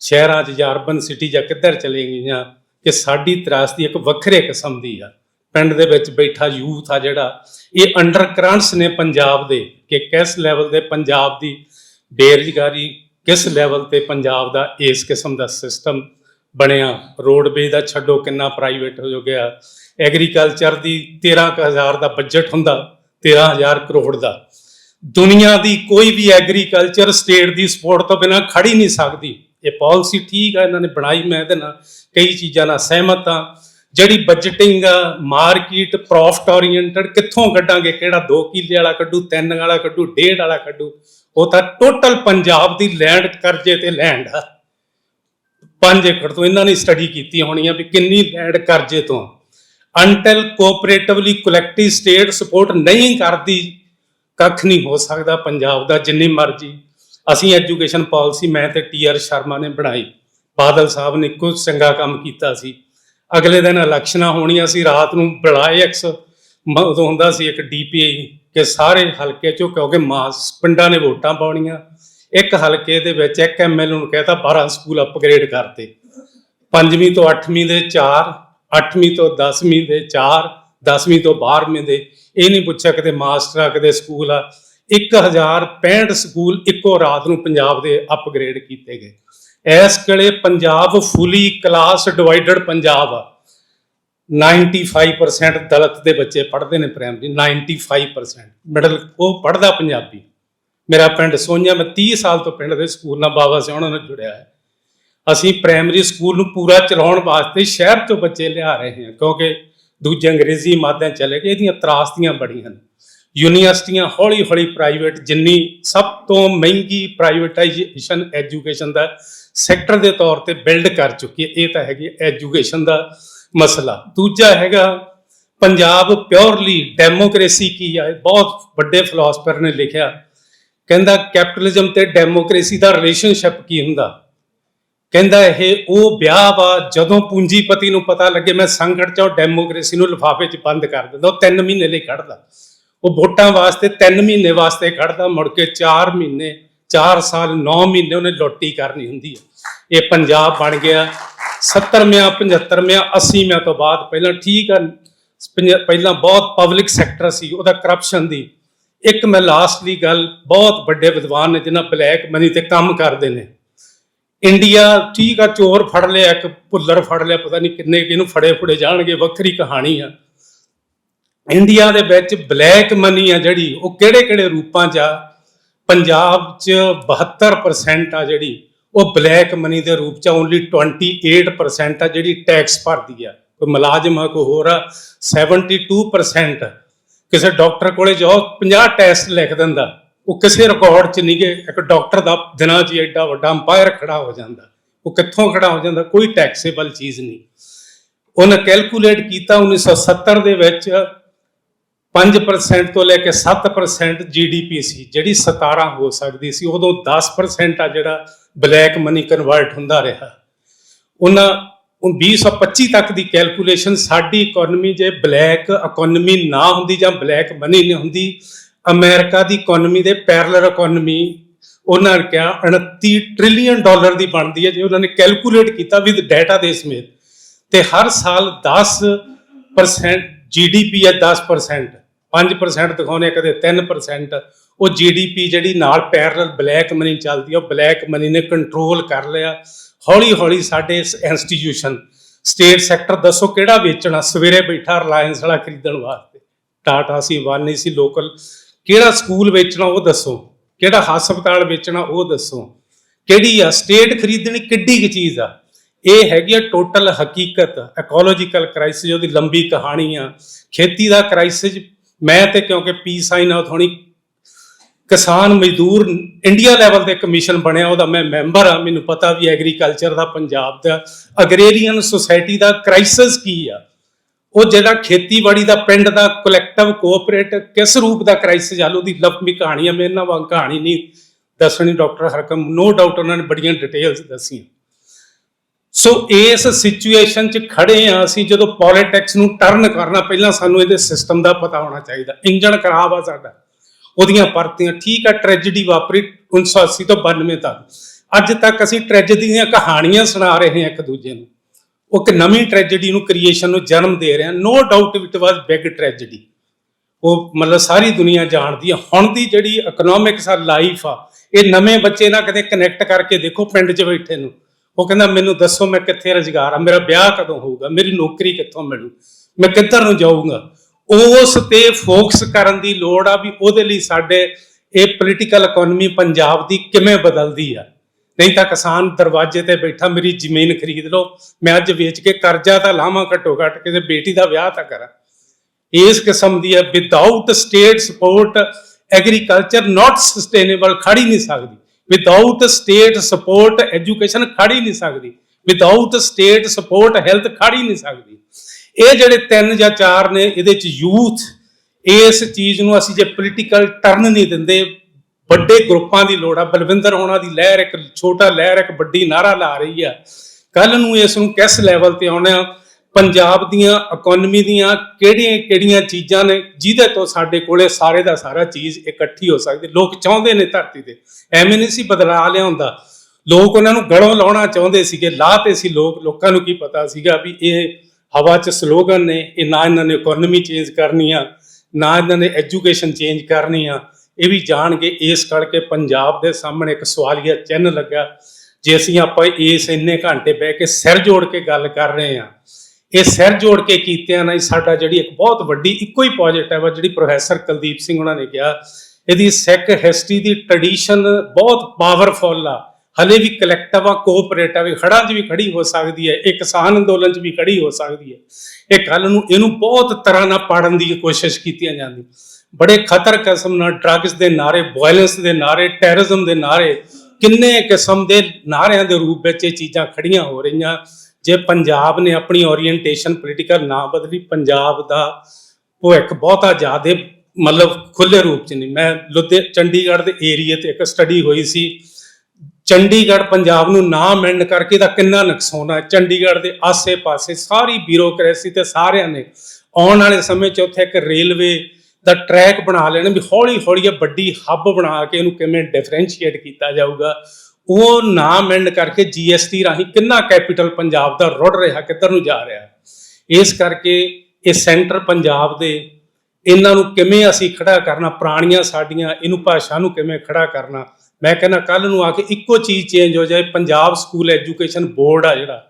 ਸ਼ਹਿਰਾਂ 'ਚ ਜਾਂ ਅਰਬਨ ਸਿਟੀ ਜਾਂ ਕਿੱਧਰ ਚਲੇ ਗਈਆਂ ਕਿ ਸਾਡੀ ਤਰਾਸਦੀ ਇੱਕ ਵੱਖਰੇ ਕਿਸਮ ਦੀ ਆ। ਪਿੰਡ ਦੇ ਵਿੱਚ ਬੈਠਾ ਯੂਥ ਆ ਜਿਹੜਾ, ਇਹ ਅੰਡਰ ਕਰੰਟਸ ਨੇ ਪੰਜਾਬ ਦੇ ਕਿ ਕਿਸ ਲੈਵਲ ਦੇ ਪੰਜਾਬ ਦੀ ਬੇਰੁਜ਼ਗਾਰੀ, ਕਿਸ ਲੈਵਲ ਤੇ ਪੰਜਾਬ ਦਾ ਇਸ ਕਿਸਮ ਦਾ ਸਿਸਟਮ ਬਣਿਆ। ਰੋਡਵੇ ਦਾ ਛੱਡੋ ਕਿੰਨਾ ਪ੍ਰਾਈਵੇਟ ਹੋ ਗਿਆ। ਐਗਰੀਕਲਚਰ ਦੀ 13000 ਦਾ ਬਜਟ ਹੁੰਦਾ 13000 ਕਰੋੜ ਦਾ। ਦੁਨੀਆ ਦੀ ਕੋਈ ਵੀ ਐਗਰੀਕਲਚਰ ਸਟੇਟ ਦੀ ਸਪੋਰਟ ਤੋਂ ਬਿਨਾ ਖੜੀ ਨਹੀਂ ਸਕਦੀ। ਇਹ ਪਾਲਿਸੀ ਠੀਕ ਆ, ਇਹਨਾਂ ਨੇ ਬਣਾਈ, ਮੈਂ ਇਹਦੇ ਨਾਲ ਕਈ ਚੀਜ਼ਾਂ ਨਾਲ ਸਹਿਮਤ ਹਾਂ। ਜਿਹੜੀ ਬਜਟਿੰਗ ਆ ਮਾਰਕੀਟ ਪ੍ਰੋਫਿਟ ਓਰੀਐਂਟਡ ਕਿੱਥੋਂ ਕੱਢਾਂਗੇ, ਕਿਹੜਾ 2 ਕਿੱਲੇ ਵਾਲਾ ਕੱਢੂ 3 ਵਾਲਾ ਕੱਢੂ 1.5 ਵਾਲਾ ਕੱਢੂ, ਉਹ ਤਾਂ ਟੋਟਲ ਪੰਜਾਬ ਦੀ ਲੈਂਡ ਕਰਜ਼ੇ ਤੇ ਲੈਂਡ ਆ। 5 ਏਕੜ ਤੋਂ ਇਹਨਾਂ ਨੇ ਸਟੱਡੀ ਕੀਤੀ ਹੋਣੀ ਆ ਵੀ ਕਿੰਨੀ ਲੈਂਡ ਕਰਜ਼ੇ ਤੋਂ until cooperatively collective state support ਨਹੀਂ ਕਰਦੀ, ਕੱਖ ਨਹੀਂ ਹੋ ਸਕਦਾ ਪੰਜਾਬ ਦਾ, ਜਿੰਨੀ ਮਰਜ਼ੀ। ਅਸੀਂ ਐਜੂਕੇਸ਼ਨ ਪਾਲਿਸੀ ਮੈਂ ਤੇ ਟੀਆਰ ਸ਼ਰਮਾ ਨੇ ਬਣਾਈ। ਬਾਦਲ ਸਾਹਿਬ ਨੇ ਕੁਝ ਚੰਗਾ ਕੰਮ ਕੀਤਾ ਸੀ। ਅਗਲੇ ਦਿਨ ਇਲੈਕਸ਼ਨਾਂ ਹੋਣੀਆਂ ਸੀ, ਰਾਤ ਨੂੰ ਬੁਲਾਏ ਐਕਸ ਉਦੋਂ ਹੁੰਦਾ ਸੀ, ਇੱਕ ਡੀਪੀਆਈ ਕਿ ਸਾਰੇ ਹਲਕੇ ਚੋਂ, ਕਿਉਂਕਿ ਮਾਸ ਪਿੰਡਾਂ ਨੇ ਵੋਟਾਂ ਪਾਉਣੀਆਂ। ਇੱਕ ਹਲਕੇ ਦੇ ਵਿੱਚ ਇੱਕ ਐਮਐਲ ਨੂੰ ਕਹਿਤਾ 12 ਸਕੂਲ ਅਪਗ੍ਰੇਡ ਕਰਤੇ। ਪੰਜਵੀਂ ਤੋਂ 8ਵੀਂ ਦੇ 4 8ਵੀਂ ਤੋਂ 10ਵੀਂ ਦੇ 4 10ਵੀਂ ਤੋਂ 12ਵੀਂ ਦੇ, ਇਹ ਨਹੀਂ ਪੁੱਛਿਆ ਕਿਤੇ ਮਾਸਟਰ ਆ, ਕਿਤੇ ਸਕੂਲ ਆ। 1065 ਸਕੂਲ ਇੱਕੋ ਰਾਤ ਨੂੰ ਪੰਜਾਬ ਦੇ ਅਪਗ੍ਰੇਡ ਕੀਤੇ ਗਏ। ਇਸ ਵੇਲੇ Punjab fully class divided Punjab ਆ। 95% ਦਲਤ ਦੇ ਬੱਚੇ ਪੜ੍ਹਦੇ ਨੇ ਪ੍ਰਾਇਮਰੀ 95% ਮਿਡਲ ਉਹ ਪੜ੍ਹਦਾ ਪੰਜਾਬੀ। ਮੇਰਾ ਪਿੰਡ ਸੋਈਆਂ ਮੈਂ 30 ਸਾਲ ਤੋਂ ਪਿੰਡ ਦੇ ਸਕੂਲ ਨਾਲ ਬਾਬਾ ਸਿਆਣਾ ਨਾਲ ਜੁੜਿਆ ਹੈ ਅਸੀਂ ਪ੍ਰਾਇਮਰੀ ਸਕੂਲ ਨੂੰ ਪੂਰਾ ਚਲਾਉਣ ਵਾਸਤੇ ਸ਼ਹਿਰ ਤੋਂ ਬੱਚੇ ਲਿਆ ਰਹੇ ਹਾਂ, ਕਿਉਂਕਿ ਦੂਜੇ ਅੰਗਰੇਜ਼ੀ ਮਾਧਿਅਮ ਚਲੇ ਗਏ, ਇਹਦੀਆਂ ਤਰਾਸਦੀਆਂ ਬੜੀਆਂ ਹਨ। ਯੂਨੀਵਰਸਿਟੀਆਂ ਹੌਲੀ ਹੌਲੀ ਪ੍ਰਾਈਵੇਟ ਜਿੰਨੀ ਸਭ ਤੋਂ ਮਹਿੰਗੀ ਪ੍ਰਾਈਵੇਟਾਈਜੇਸ਼ਨ ਐਜੂਕੇਸ਼ਨ ਦਾ ਸੈਕਟਰ ਦੇ ਤੌਰ ਤੇ ਬਿਲਡ ਕਰ ਚੁੱਕੀ ਹੈ, ਇਹ ਤਾਂ ਹੈਗੀ ਐਜੂਕੇਸ਼ਨ ਦਾ ਮਸਲਾ। ਦੂਜਾ ਹੈਗਾ, ਪੰਜਾਬ ਪਿਓਰਲੀ ਡੈਮੋਕ੍ਰੇਸੀ ਕੀ ਆ ਬਹੁਤ ਵੱਡੇ ਫਿਲਾਸਫਰ ਨੇ ਲਿਖਿਆ। ਕਹਿੰਦਾ ਕੈਪੀਟਲਿਜ਼ਮ ਤੇ ਡੈਮੋਕ੍ਰੇਸੀ ਦਾ ਰਿਲੇਸ਼ਨਸ਼ਿਪ ਕੀ ਹੁੰਦਾ? ਕਹਿੰਦਾ ਇਹ, ਉਹ ਵਿਆਹ ਵਾ, ਜਦੋਂ ਪੂੰਜੀਪਤੀ ਨੂੰ ਪਤਾ ਲੱਗੇ ਮੈਂ ਸੰਕਟ ਚ ਉਹ ਡੈਮੋਕ੍ਰੇਸੀ ਨੂੰ ਲਿਫਾਫੇ 'ਚ ਬੰਦ ਕਰ ਦਿੰਦਾ, ਉਹ 3 ਮਹੀਨੇ ਲਈ ਕੱਢਦਾ। ਉਹ ਵੋਟਾਂ ਵਾਸਤੇ 3 ਮਹੀਨੇ ਵਾਸਤੇ ਕੱਢਦਾ, ਮੁੜ ਕੇ 4 ਮਹੀਨੇ 4 ਸਾਲ 9 ਮਹੀਨੇ ਉਹਨੇ ਲੋਟੀ ਕਰਨੀ ਹੁੰਦੀ ਹੈ ਇਹ ਪੰਜਾਬ ਬਣ ਗਿਆ 70ਵਿਆਂ 75ਵਿਆਂ 80ਵਿਆਂ ਤੋਂ ਬਾਅਦ ਪਹਿਲਾਂ ਠੀਕ ਆ, ਪੰਜ- ਪਹਿਲਾਂ ਬਹੁਤ ਪਬਲਿਕ ਸੈਕਟਰ ਸੀ, ਉਹਦਾ ਕਰਪਸ਼ਨ ਦੀ। ਇੱਕ ਮੈਂ ਲਾਸਟਲੀ ਗੱਲ, ਬਹੁਤ ਵੱਡੇ ਵਿਦਵਾਨ ਨੇ ਜਿਨ੍ਹਾਂ ਬਲੈਕ ਮਨੀ ਤੇ ਕੰਮ ਕਰਦੇ ਨੇ। ਇੰਡੀਆ ਠੀਕ ਆ, ਚੋਰ ਫੜ ਲਿਆ, ਇੱਕ ਭੁੱਲਰ ਫੜ ਲਿਆ, ਪਤਾ ਨਹੀਂ ਕਿੰਨੇ ਕਿਹਨੂੰ ਫੜੇ ਫੜੇ ਜਾਣਗੇ, ਵੱਖਰੀ ਕਹਾਣੀ ਆ। ਇੰਡੀਆ ਦੇ ਵਿੱਚ ਬਲੈਕ ਮਨੀ ਆ ਜਿਹੜੀ, ਉਹ ਕਿਹੜੇ ਕਿਹੜੇ ਰੂਪਾਂ 'ਚ ਆ? ਪੰਜਾਬ 'ਚ 72% ਆ ਜਿਹੜੀ, ਉਹ ਬਲੈਕ ਮਨੀ ਦੇ ਰੂਪ 'ਚ ਓਨਲੀ 28% ਆ ਜਿਹੜੀ ਟੈਕਸ ਭਰਦੀ ਆ। ਕੋਈ ਮੁਲਾਜ਼ਮ ਆ, ਕੋਈ ਹੋਰ ਆ 72% ਕਿਸੇ ਡਾਕਟਰ ਕੋਲੇ ਜਾਓ 50 ਟੈਸਟ ਲਿਖ ਦਿੰਦਾ। ਉਹ ਕਿਸੇ ਰਿਕਾਰਡ 'ਚ ਨਹੀਂ ਗਏ। ਇੱਕ ਡਾਕਟਰ ਦਾ ਦਿਨਾਂ 'ਚ ਐਡਾ ਵੱਡਾ ਅੰਪਾਇਰ ਖੜਾ ਹੋ ਜਾਂਦਾ। ਉਹ ਕਿੱਥੋਂ ਖੜਾ ਹੋ ਜਾਂਦਾ? ਕੋਈ ਟੈਕਸੇਬਲ ਚੀਜ਼ ਨਹੀਂ। ਉਹਨੇ ਕੈਲਕੂਲੇਟ ਕੀਤਾ 1970 ਦੇ ਵਿੱਚ 5% ਤੋਂ ਲੈ ਕੇ 7% ਜੀਡੀਪੀ ਸੀ, ਜਿਹੜੀ 17 ਹੋ ਸਕਦੀ ਸੀ। ਉਦੋਂ 10% ਆ ਜਿਹੜਾ ਬਲੈਕ ਮਨੀ ਕਨਵਰਟ ਹੁੰਦਾ ਰਿਹਾ। ਉਹਨਾਂ ਉਹ 2025 ਤੱਕ ਦੀ ਕੈਲਕੂਲੇਸ਼ਨ ਸਾਡੀ ਇਕਨੋਮੀ ਜੇ ਬਲੈਕ ਇਕਨੋਮੀ ਨਾ ਹੁੰਦੀ ਜਾਂ ਬਲੈਕ ਮਨੀ ਨਹੀਂ ਹੁੰਦੀ ਅਮਰੀਕਾ ਦੀ ਇਕਨੋਮੀ ਦੇ ਪੈਰਲਲ ਇਕਨੋਮੀ ਉਹਨਾਂ ਨੇ ਕਿਹਾ 29 ਟ੍ਰਿਲੀਅਨ ਡਾਲਰ ਦੀ ਬਣਦੀ ਹੈ ਜੇ ਉਹਨਾਂ ਨੇ ਕੈਲਕੂਲੇਟ ਕੀਤਾ ਵਿਦ ਡਾਟਾ ਦੇ ਸਮੇਤ। ਤੇ ਹਰ ਸਾਲ 10% ਜੀਡੀਪੀ ਹੈ 10% 5% ਦਿਖਾਉਣੇ ਕਦੇ 3% ਉਹ ਜੀਡੀਪੀ ਜਿਹੜੀ ਨਾਲ ਪੈਰਲਲ ਬਲੈਕ ਮਨੀ ਚੱਲਦੀ ਹੈ, ਉਹ ਬਲੈਕ ਮਨੀ ਨੇ ਕੰਟਰੋਲ ਕਰ ਲਿਆ। ਹੌਲੀ ਹੌਲੀ ਸਾਡੇ ਇੰਸਟੀਟਿਊਸ਼ਨ ਸਟੇਟ ਸੈਕਟਰ ਦੱਸੋ ਕਿਹੜਾ ਵੇਚਣਾ? ਸਵੇਰੇ ਬੈਠਾ ਰਿਲਾਇੰਸ ਵਾਲਾ ਖਰੀਦਣ ਵਾਸਤੇ। ਟਾਟਾ ਸੀ ਵਾਨੀ ਸੀ ਲੋਕਲ ਕਿਹੜਾ ਸਕੂਲ ਵੇਚਣਾ ਉਹ ਦੱਸੋ, ਕਿਹੜਾ ਹਸਪਤਾਲ ਵੇਚਣਾ ਉਹ ਦੱਸੋ, ਕਿਹੜੀ ਆ ਸਟੇਟ ਖਰੀਦਣੀ ਕਿੱਡੀ ਕੀ ਚੀਜ਼ ਆ। ਇਹ ਹੈਗੀ ਆ ਟੋਟਲ ਹਕੀਕਤ ਇਕੋਲੋਜੀਕਲ ਕ੍ਰਾਈਸਿਸ ਉਹਦੀ ਲੰਬੀ ਕਹਾਣੀ ਆ। ਖੇਤੀ ਦਾ ਕ੍ਰਾਈਸਿਸ ਮੈਂ ਤੇ ਕਿਉਂਕਿ ਪੀ ਸਾਈਨ ਆ ਥੋੜੀ ਕਿਸਾਨ ਮਜ਼ਦੂਰ ਇੰਡੀਆ ਲੈਵਲ ਤੇ ਕਮਿਸ਼ਨ ਬਣਿਆ, ਉਹਦਾ ਮੈਂ ਮੈਂਬਰ ਆ। ਮੈਨੂੰ ਪਤਾ ਵੀ ਐਗਰੀਕਲਚਰ ਦਾ, ਪੰਜਾਬ ਦਾ ਅਗਰੇਰੀਅਨ ਸੁਸਾਇਟੀ ਦਾ ਕ੍ਰਾਈਸਿਸ ਕੀ ਆ। ਉਹ ਜਿਹੜਾ ਖੇਤੀਬਾੜੀ ਦਾ ਪਿੰਡ ਦਾ ਕਲੈਕਟਿਵ ਕੋਆਪਰੇਟ ਕਿਸ ਰੂਪ ਦਾ ਕ੍ਰਾਈਸਿਸ ਆ ਉਹਦੀ ਲੰਬੀ ਕਹਾਣੀ ਆ ਮੇਰੇ ਨਾਲ ਵਾਂ ਕਹਾਣੀ ਨਹੀਂ ਦੱਸਣੀ ਡਾਕਟਰ ਹਰਕਮ ਨੋ ਡਾਊਟ ਉਹਨਾਂ ਨੇ ਬੜੀਆਂ ਡਿਟੇਲਸ ਦੱਸੀਆਂ। ਸੋ ਇਸ ਸਿਚੁਏਸ਼ਨ 'ਚ ਖੜੇ ਆ ਅਸੀਂ ਜਦੋਂ ਪੋਲਿਟਿਕਸ ਨੂੰ ਟਰਨ ਕਰਨਾ, ਪਹਿਲਾਂ ਸਾਨੂੰ ਇਹਦੇ ਸਿਸਟਮ ਦਾ ਪਤਾ ਹੋਣਾ ਚਾਹੀਦਾ, ਇੰਜਣ ਖਰਾਬ ਆ ਸਾਡਾ, ਉਹਦੀਆਂ ਪਰਤੀਆਂ, ਠੀਕ ਆ ਟ੍ਰੈਜੇਡੀ ਵਾਪਰੀ 1980 ਤੋਂ 92 ਤੱਕ। ਅੱਜ ਤੱਕ ਅਸੀਂ ਟ੍ਰੈਜੇਡੀ ਦੀਆਂ ਕਹਾਣੀਆਂ ਸੁਣਾ ਰਹੇ ਹਾਂ ਇੱਕ ਦੂਜੇ ਨੂੰ। ਉਹ ਇੱਕ ਨਵੀਂ ਟ੍ਰੈਜੇਡੀ ਨੂੰ ਕ੍ਰੀਏਸ਼ਨ ਨੂੰ ਜਨਮ ਦੇ ਰਿਹਾ no doubt it was big tragedy ਉਹ ਮਤਲਬ ਸਾਰੀ ਦੁਨੀਆ ਜਾਣਦੀ ਆ। ਹੁਣ ਦੀ ਜਿਹੜੀ ਇਕਨੋਮਿਕਸ ਆ ਲਾਈਫ ਆ, ਇਹ ਨਵੇਂ ਬੱਚੇ ਨਾਲ ਕਦੇ ਕਨੈਕਟ ਕਰਕੇ ਦੇਖੋ ਪਿੰਡ 'ਚ ਬੈਠੇ ਨੂੰ। ਉਹ ਕਹਿੰਦਾ, ਮੈਨੂੰ ਦੱਸੋ ਮੈਂ ਕਿੱਥੇ ਰੁਜ਼ਗਾਰ ਆ? ਮੇਰਾ ਵਿਆਹ ਕਦੋਂ ਹੋਊਗਾ? ਮੇਰੀ ਨੌਕਰੀ ਕਿੱਥੋਂ ਮਿਲੂ? ਮੈਂ ਕਿੱਧਰ ਨੂੰ ਜਾਊਂਗਾ? ਉਸ ਤੇ ਫੋਕਸ ਕਰਨ ਦੀ ਲੋੜ ਆ ਵੀ ਉਹਦੇ ਲਈ ਸਾਡੇ ਇਹ ਪੋਲੀਟੀਕਲ ਇਕਨੋਮੀ ਪੰਜਾਬ ਦੀ ਕਿਵੇਂ ਬਦਲਦੀ ਆ। ਨਹੀਂ ਤਾਂ ਕਿਸਾਨ ਦਰਵਾਜ਼ੇ ਤੇ ਬੈਠਾ ਮੇਰੀ ਜ਼ਮੀਨ ਖਰੀਦ ਲਓ, ਮੈਂ ਅੱਜ ਵੇਚ ਕੇ ਕਰਜ਼ਾ ਤਾਂ ਲਾਵਾਂ ਘੱਟੋ ਘੱਟ ਕਿਤੇ ਬੇਟੀ ਦਾ ਵਿਆਹ ਤਾਂ ਕਰਾਂ। ਇਸ ਕਿਸਮ ਦੀ ਹੈ without state support agriculture not sustainable ਖੜੀ ਨਹੀਂ ਸਕਦੀ। ਵਿਦਆਊਟ ਸਟੇਟ ਸਪੋਰਟ ਐਜੂਕੇਸ਼ਨ ਖੜੀ ਨਹੀਂ ਸਕਦੀ। ਵਿਦਆਊਟ ਸਟੇਟ ਸਪੋਰਟ ਹੈਲਥ ਖੜੀ ਨਹੀਂ ਸਕਦੀ। ਇਹ ਜਿਹੜੇ ਤਿੰਨ ਜਾਂ ਚਾਰ ਨੇ, ਇਹਦੇ ਚ ਯੂਥ ਇਸ ਚੀਜ਼ ਨੂੰ ਅਸੀਂ ਜੇ ਪੋਲੀਟੀਕਲ ਟਰਨ ਨਹੀਂ ਦਿੰਦੇ ਵੱਡੇ ਗਰੁੱਪਾਂ ਦੀ ਲੋੜ ਆ, ਬਲਵਿੰਦਰ ਹੋਣਾ ਦੀ ਲਹਿਰ ਇੱਕ ਛੋਟਾ ਲਹਿਰ, ਇੱਕ ਵੱਡੀ ਨਾਰਾ ਲਾ ਰਹੀ ਆ। ਕੱਲ ਨੂੰ ਇਸ ਨੂੰ ਕਿਸ ਲੈਵਲ ਤੇ ਆਉਣਾ ਪੰਜਾਬ ਦੀਆਂ ਇਕਨੋਮੀ ਦੀਆਂ ਕਿਹੜੀਆਂ ਕਿਹੜੀਆਂ ਚੀਜ਼ਾਂ ਨੇ ਜਿਹਦੇ ਤੋਂ ਸਾਡੇ ਕੋਲੇ ਸਾਰੇ ਦਾ ਸਾਰਾ ਚੀਜ਼ ਇਕੱਠੀ ਹੋ ਸਕਦੀ? ਲੋਕ ਚਾਹੁੰਦੇ ਨੇ ਧਰਤੀ ਤੇ। ਐਵੇਂ ਨਹੀਂ ਸੀ ਬਦਲਾ ਲਿਆਉਂਦਾ ਲੋਕ ਉਹਨਾਂ ਨੂੰ ਗਲੋਂ ਲਾਉਣਾ ਚਾਹੁੰਦੇ ਸੀਗੇ ਲਾਤੇ ਸੀ ਲੋਕ। ਲੋਕਾਂ ਨੂੰ ਕੀ ਪਤਾ ਸੀਗਾ ਵੀ ਇਹ ਹਵਾ 'ਚ ਸਲੋਗਨ ਨੇ, ਇਹ ਨਾ ਇਹਨਾਂ ਨੇ ਇਕਨੋਮੀ ਚੇਂਜ ਕਰਨੀ ਆ, ਨਾ ਇਹਨਾਂ ਨੇ ਐਜੂਕੇਸ਼ਨ ਚੇਂਜ ਕਰਨੀ ਆ। ਇਹ ਵੀ ਜਾਣਗੇ ਇਸ ਕਰਕੇ ਪੰਜਾਬ ਦੇ ਸਾਹਮਣੇ ਇੱਕ ਸਵਾਲੀਆ ਚਿੰਨ੍ਹ ਲੱਗਾ ਜੇ ਅਸੀਂ ਆਪਾਂ ਇਸ ਇੰਨੇ ਘੰਟੇ ਬਹਿ ਕੇ ਸਿਰ ਜੋੜ ਕੇ ਗੱਲ ਕਰ ਰਹੇ ਆ ਇਹ ਸਿਰ ਜੋੜ ਕੇ ਕੀਤਿਆਂ ਨਾਲ ਸਾਡਾ ਜਿਹੜੀ ਇੱਕ ਬਹੁਤ ਵੱਡੀ ਇੱਕੋ ਹੀ ਪੋਜ਼ਿਟਿਵ ਆ ਜਿਹੜੀ ਪ੍ਰੋਫੈਸਰ ਕੁਲਦੀਪ ਸਿੰਘ ਉਹਨਾਂ ਨੇ ਕਿਹਾ, ਇਹਦੀ ਸਿੱਖ ਹਿਸਟਰੀ ਦੀ ਟ੍ਰੈਡੀਸ਼ਨ ਬਹੁਤ ਪਾਵਰਫੁਲ ਆ। ਹਲੇ ਵੀ ਕਲੈਕਟਿਵ ਆ ਕੋਆਪਰੇਟਿਵ ਆ ਖੜਾਂ 'ਚ ਵੀ ਖੜੀ ਹੋ ਸਕਦੀ ਹੈ, ਇਹ ਕਿਸਾਨ ਅੰਦੋਲਨ 'ਚ ਵੀ ਖੜੀ ਹੋ ਸਕਦੀ ਹੈ। ਇਹ ਕੱਲ ਨੂੰ ਇਹਨੂੰ ਬਹੁਤ ਤਰ੍ਹਾਂ ਨਾਲ ਪਾੜਨ ਦੀ ਕੋਸ਼ਿਸ਼ ਕੀਤੀਆਂ ਜਾਂਦੀ ਬੜੇ ਖਤਰ ਕਿਸਮ ਨਾਲ ਡਰੱਗਸ ਦੇ ਨਾਰੇ ਵਾਇਲੈਂਸ ਦੇ ਨਾਰੇ ਟੈਰਰਿਜ਼ਮ ਦੇ ਨਾਰੇ, ਕਿੰਨੇ ਕਿਸਮ ਦੇ ਨਾਰਿਆਂ ਦੇ ਰੂਪ ਵਿੱਚ ਇਹ ਚੀਜ਼ਾਂ ਖੜੀਆਂ ਹੋ ਰਹੀਆਂ। ਜੇ ਪੰਜਾਬ ਨੇ ਆਪਣੀ ਓਰੀਐਂਟੇਸ਼ਨ ਪੋਲੀਟੀਕਲ ਨਾ ਬਦਲੀ, ਪੰਜਾਬ ਦਾ ਭਵਿੱਖ ਬਹੁਤਾ ਜ਼ਿਆਦਾ ਮਤਲਬ ਖੁੱਲੇ ਰੂਪ ਚ ਨਹੀਂ। ਮੈਂ ਲੁਧਿ ਚੰਡੀਗੜ੍ਹ ਦੇ ਏਰੀਆ ਤੇ ਇੱਕ ਸਟੱਡੀ ਹੋਈ ਸੀ। ਚੰਡੀਗੜ੍ਹ ਪੰਜਾਬ ਨੂੰ ਨਾ ਮਿਲਣ ਕਰਕੇ ਦਾ ਕਿੰਨਾ ਨੁਕਸਾਨ ਹੈ ਚੰਡੀਗੜ੍ਹ ਦੇ ਆਸੇ-ਪਾਸੇ ਸਾਰੀ ਬਿਊਰੋਕ੍ਰੇਸੀ ਤੇ ਸਾਰਿਆਂ ਨੇ ਆਉਣ ਵਾਲੇ ਸਮੇਂ 'ਚ ਉੱਥੇ ਇੱਕ ਰੇਲਵੇ ਦਾ ਟਰੈਕ ਬਣਾ ਲੈਣਾ ਵੀ ਹੌਲੀ-ਹੌਲੀ ਇਹ ਵੱਡੀ ਹੱਬ ਬਣਾ ਕੇ ਇਹਨੂੰ ਕਿਵੇਂ ਡਿਫਰੈਂਸ਼ੀਏਟ ਕੀਤਾ ਜਾਊਗਾ। ਉਹ ਨਾ ਮਿਲਣ ਕਰਕੇ ਜੀਐਸਟੀ ਰਾਹੀਂ ਕਿੰਨਾ ਕੈਪੀਟਲ ਪੰਜਾਬ ਦਾ ਰੁੜ ਰਿਹਾ, ਕਿੱਧਰ ਨੂੰ ਜਾ ਰਿਹਾ। ਇਸ ਕਰਕੇ ਇਹ ਸੈਂਟਰ ਪੰਜਾਬ ਦੇ, ਇਹਨਾਂ ਨੂੰ ਕਿਵੇਂ ਅਸੀਂ ਖੜਾ ਕਰਨਾ, ਪੁਰਾਣੀਆਂ ਸਾਡੀਆਂ, ਇਹਨੂੰ ਭਾਸ਼ਾ ਨੂੰ ਕਿਵੇਂ ਖੜਾ ਕਰਨਾ। ਮੈਂ ਕਹਿੰਦਾ ਕੱਲ ਨੂੰ ਆ ਕੇ ਇੱਕੋ ਚੀਜ਼ ਚੇਂਜ ਹੋ ਜਾਏ, ਪੰਜਾਬ ਸਕੂਲ ਐਜੂਕੇਸ਼ਨ ਬੋਰਡ ਆ ਜਿਹੜਾ।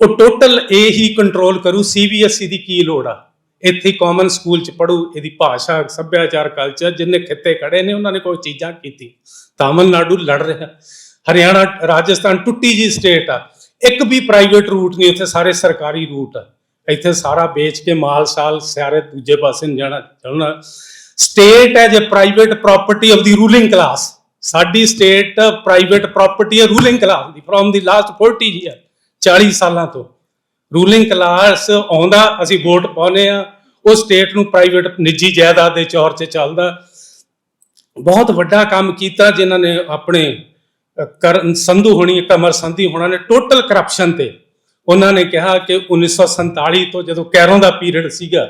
ਉਹ ਟੋਟਲ ਇਹ ਹੀ ਕੰਟਰੋਲ ਕਰੂ ਸੀਬੀਐਸਈ ਦੀ ਕੀ ਲੋੜ ਆ। ਇੱਥੇ ਕਾਮਨ ਸਕੂਲ ਚ ਪੜੂ ਇਹਦੀ ਭਾਸ਼ਾ, ਸੱਭਿਆਚਾਰ ਕਲਚਰ ਜਿੰਨੇ ਖਿੱਤੇ ਖੜੇ ਨੇ, ਉਹਨਾਂ ਨੇ ਕੋਈ ਚੀਜ਼ਾਂ ਕੀਤੀ। ਤਾਮਿਲਨਾਡੂ ਲੜ ਰਿਹਾ। ਹਰਿਆਣਾ, ਰਾਜਸਥਾਨ ਟੁੱਟੀ ਜੀ ਸਟੇਟ ਆ। ਇੱਕ ਵੀ ਪ੍ਰਾਈਵੇਟ ਰੂਟ ਨਹੀਂ ਉੱਥੇ ਸਾਰੇ ਸਰਕਾਰੀ ਰੂਟ ਆ। ਇੱਥੇ ਸਾਰਾ ਵੇਚ ਕੇ ਮਾਲ ਸਾਲ ਸਾਰੇ ਦੂਜੇ ਪਾਸੇ ਨੂੰ ਜਾਣਾ ਚਾਹੁੰਦਾ state as a private property of the ruling class ਸਾਡੀ ਸਟੇਟ ਪ੍ਰਾਈਵੇਟ ਪ੍ਰਾਪਰਟੀ ਹੈ ਰੂਲਿੰਗ ਕਲਾਸ ਦੀ। ਫਰੋਮ ਦੀ ਲਾਸਟ 40 ਈਅਰ 40 ਸਾਲਾਂ ਤੋਂ। ਰੂਲਿੰਗ ਕਲਾਸ ਆਉਂਦਾ, ਅਸੀਂ ਵੋਟ ਪਾਉਨੇ ਆ ਉਹ ਸਟੇਟ ਨੂੰ ਪ੍ਰਾਈਵੇਟ ਨਿੱਜੀ ਜਾਇਦਾਦ ਦੇ ਚੌਰ 'ਚ ਚੱਲਦਾ। ਬਹੁਤ ਵੱਡਾ ਕੰਮ ਕੀਤਾ ਜਿਨ੍ਹਾਂ ਨੇ ਆਪਣੇ ਕਰਨ ਸੰਧੂ ਹੋਣੀ, ਕਮਰ ਸੰਧੀ ਹੋਣਾ ਨੇ ਟੋਟਲ ਕਰਪਸ਼ਨ ਤੇ। ਉਹਨਾਂ ਨੇ ਕਿਹਾ ਕਿ 1947 ਤੋਂ ਜਦੋਂ ਕੈਰੋਂ ਦਾ ਪੀਰੀਅਡ ਸੀਗਾ,